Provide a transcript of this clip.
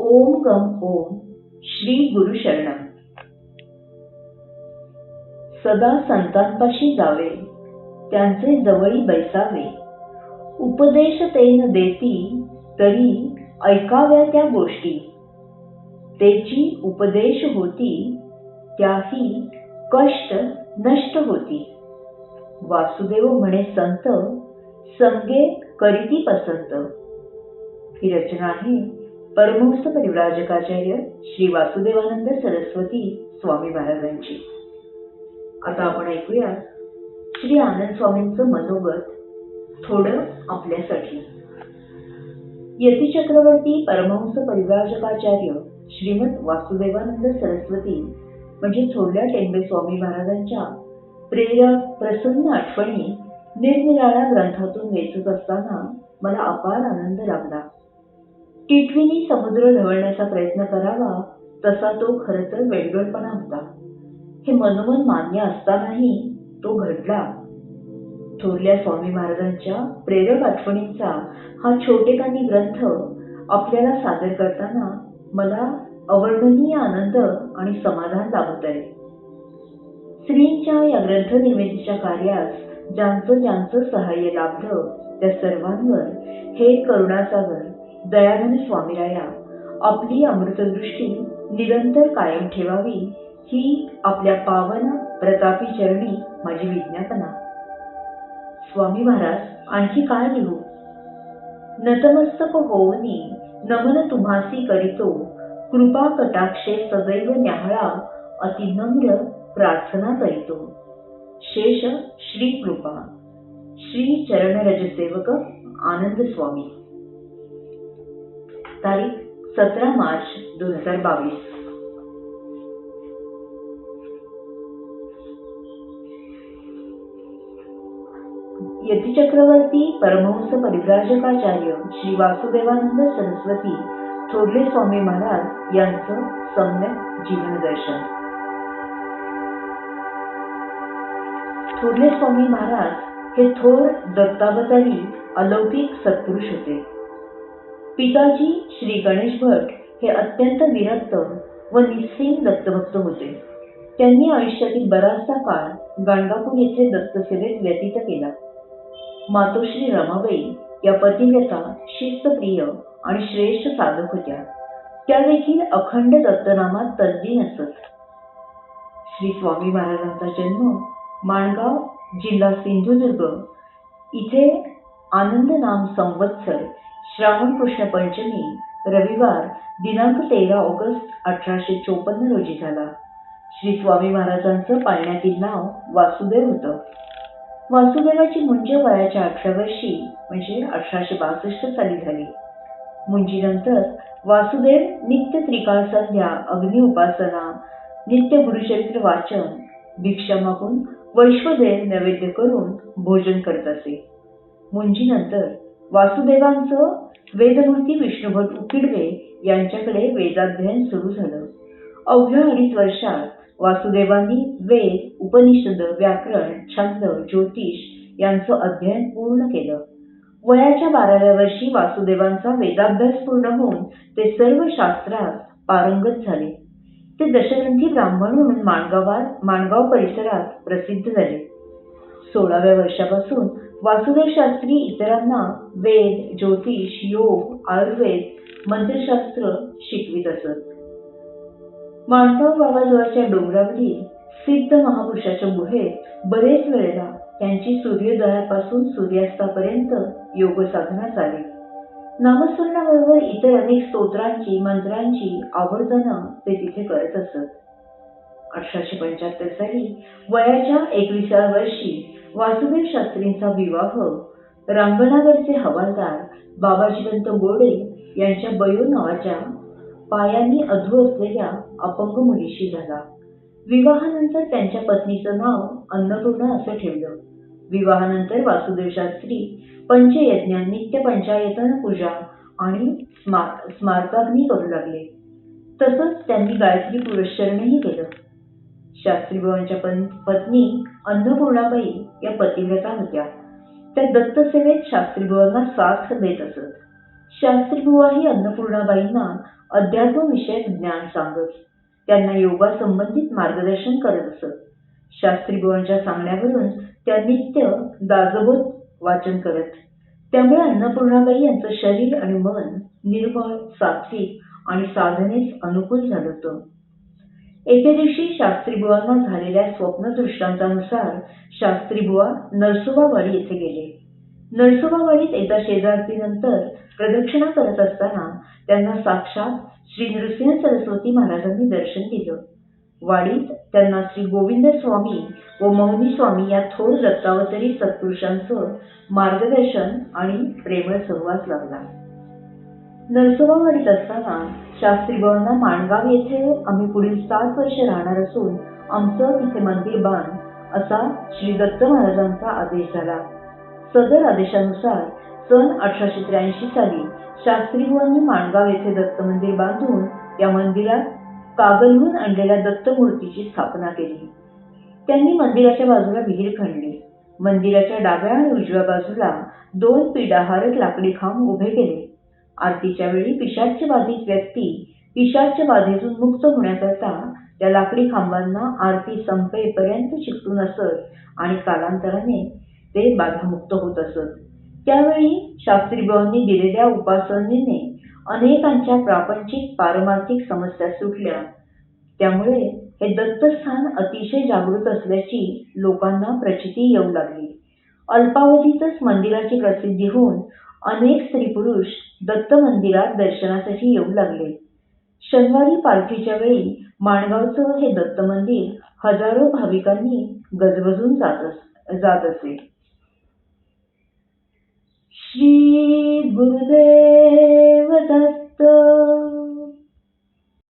ओम गम ओम श्री गुरु शरण. सदा संतांपाशी जावे त्यांचे जवळी बैसावे. उपदेश तेन देती तरी ऐकाव्या त्या गोष्टी. तेची उपदेश होती त्याही कष्ट नष्ट होती. वासुदेव म्हणे संत संगे करीती पसंत. ही रचना आहे परमहंस परिव्राजकाचार्य श्री वासुदेवानंद सरस्वती स्वामी महाराजांची. आता आपण ऐकूया श्री आनंद स्वामींचं मनोगत थोडं आपल्यासाठी. यती चक्रवर्ती परमहंस परिव्राजकाचार्य श्रीमद वासुदेवानंद सरस्वती म्हणजे थोरल्या टेंबे स्वामी महाराजांच्या प्रेरक प्रसन्न आठवणी निरनिराळ्या ग्रंथातून वेचत असताना मला अपार आनंद लागला. टिटवीनी समुद्र ढवळण्याचा प्रयत्न करावा तसा तो खर तर वेडगळपणा होता. हे मनोमन मान्य असतानाही तो घडला. थोरल्या स्वामी महाराजांच्या प्रेरक आठवणींचा हा छोटेखानी ग्रंथ आपल्याला सादर करताना मला अवर्णनीय आनंद आणि समाधान लाभत आहे. स्त्रींच्या या ग्रंथ निर्मितीच्या कार्यास ज्यांचं ज्यांचं सहाय्य लाभलं त्या सर्वांवर हे करुणासागर दयानंद स्वामीराया आपली अमृतदृष्टी निरंतर कायम ठेवावी ही आपल्या पावन प्रतापी चरणी माझी विज्ञापना. स्वामी महाराज आणखी काय लिहू? नतमस्तक होवनी नमन तुम्हासी करीतो कृपा कटाक्षे सदैव न्याहळा अतिनम्र प्रार्थना करीतो. शेष श्री कृपा. श्री चरणरज सेवक आनंद स्वामी. तारीख सतरा मार्च दोन हजार बावीस. यती चक्रवर्ती परमहंस परिव्राजकाचार्य श्री वासुदेवानंद सरस्वती थोरले स्वामी महाराज यांचं सम्यक जीवन दर्शन थोरले स्वामी महाराज हे थोर दत्तावतारी अलौकिक सत्पुरुष होते. पिताजी श्री गणेश भट हे अत्यंत विरक्त व निस्सिंग दत्तभक्त होते. त्यांनी आयुष्यातील बराचसा काळ गाणगापूर येथे दत्तसेवेत व्यतीत केला. मातोश्री रमाबाई या पतिव्रता शिस्तप्रिय आणि श्रेष्ठ साधक होत्या. त्या देखील अखंड दत्तनामात तल्लीन असत. श्री स्वामी महाराजांचा जन्म माणगाव जिल्हा सिंधुदुर्ग इथे आनंद नाम संवत्सर श्रावण कृष्ण पंचमी रविवार दिनांक तेरा ऑगस्ट अठराशे चोपन्न रोजी झाला. श्री स्वामी महाराजांचं पाळण्यातील नाव वासुदेव होतं. वासुदेवाची मुंज वयाच्या अठरा वर्षी म्हणजे अठराशे बासष्ट साली झाली. मुंजीनंतर वासुदेव नित्य त्रिकाळ संध्या अग्नि उपासना नित्य गुरुचरित्र वाचन भिक्षा मागून वैश्वदेव नैवेद्य करून भोजन करत असे. मुंजीनंतर वासुदेवांचं वेदमूर्ती विष्णुभट उकिडवे यांच्याकडे वेदाध्ययन सुरू झालं. अवघ्या अडीच वर्षात वासुदेवांनी वेद उपनिषद व्याकरण छंद ज्योतिष यांचं अध्ययन पूर्ण केलं. वयाच्या बाराव्या वर्षी वासुदेवांचा वेदाभ्यास पूर्ण होऊन ते सर्व शास्त्रात पारंगत झाले. ते दशग्रंथी ब्राह्मण म्हणून माणगावात माणगाव परिसरात प्रसिद्ध झाले. सोळाव्या वर्षापासून वासुदेव शास्त्री इतरांना वेद ज्योतिष योग आयुर्वेद मंत्रशास्त्र शिकवित असत. माणगाव बाबाजवळच्या डोंगरावरील सिद्ध महापुरुषाच्या गुहेत बरेच वेळेला त्यांची सूर्योदयापासून सूर्यास्तापर्यंत योग साधना चाले नामस्मरणाबरोबर इतर अनेक स्तोत्रांची मंत्रांची आवर्तनं ते तिथे करत असत. अठराशे पंच्याहत्तर साली वयाच्या एकविसाव्या वर्षी वासुदेव शास्त्रींचा विवाह रांगणावरचे हवालदार बाबाजीवंत गोडे यांच्या बयो नावाच्या पायांनी अधू असलेल्या अपंग मुलीशी झाला. विवाहानंतर त्यांच्या पत्नीचं नाव अन्नपूर्णा असं ठेवलं. विवाहानंतर वासुदेव शास्त्री पंचयज्ञ नित्य पंचायतन पूजा आणि स्मार स्मारकाग्नी करू लागले. तसंच त्यांनी गायत्री पुरस्चरणही केलं. शास्त्रीबाबांच्या पत्नी अन्नपूर्णाबाई या पतिव्रता होत्या त्या दत्तसेवेत शास्त्रीबाबांना साथ देत असत. शास्त्रीबुवा ही अन्नपूर्णाबाईंना अध्यात्मविषयक ज्ञान सांगत. त्यांना योगासंबंधित मार्गदर्शन करत असत. शास्त्रीबुवांच्या सांगण्यावरून त्या नित्य दासबोध वाचन करत. त्यामुळे अन्नपूर्णाबाई यांचं शरीर आणि मन निर्मळ सात्विक आणि साधनेस अनुकूल झालं होतं. एके दिवशी शास्त्रीबुवांना झालेल्या स्वप्नदृष्टांतानुसार शास्त्रीबुवा नरसोबावाडी येथे गेले. नरसोबावाडीत एका शेजारतीनंतर प्रदक्षिणा करत असताना त्यांना साक्षात श्री नृसिंह सरस्वती महाराजांनी दर्शन दिलं. वाडीत त्यांना श्री गोविंद स्वामी व मौनी स्वामी या थोर दत्तावतरी सत्पुरुषांचं मार्गदर्शन आणि प्रेमळ सहवास लागला नरसोबावाडीत असताना शास्त्रीबाबांना माणगाव येथे आम्ही पुढील सात वर्ष राहणार असून आमचं तिथे मंदिर बांध असा श्री दत्त महाराजांचा आदेश झाला. सदर आदेशानुसार सन अठराशे त्र्याऐंशी साली शास्त्रीबुवांनी माणगाव येथे दत्त मंदिर बांधून या मंदिरात कागलहून आणलेल्या दत्तमूर्तीची स्थापना केली. त्यांनी मंदिराच्या बाजूला विहीर खणली. मंदिराच्या डाव्या आणि उजव्या बाजूला दोन पिडाहारक लाकडी खांब उभे केले. आरतीच्या वेळी पिशाच्य बाधित व्यक्ती पिशाच्य बाधेतून मुक्त होण्याकरता त्या लाकडी खांबांना आरती संपेपर्यंत चिकटून असत आणि कालांतराने ते बाधामुक्त होत असत. त्यावेळी शास्त्रीबाबांनी दिलेल्या उपासनेने अनेकांच्या प्रापंचिक पारमार्थिक समस्या सुटल्या. त्यामुळे हे दत्तस्थान अतिशय जागृत असल्याची लोकांना प्रचिती येऊ लागली. अल्पावधीतच मंदिराची प्रसिद्धी होऊन अनेक स्त्री पुरुष दत्त मंदिरात दर्शनासाठी येऊ लागले. शनिवारी पालखीच्या वेळी माणगावचं हे दत्त मंदिर हजारो भाविकांनी गजबजून जात जात असे. श्री गुरुदेव दत्त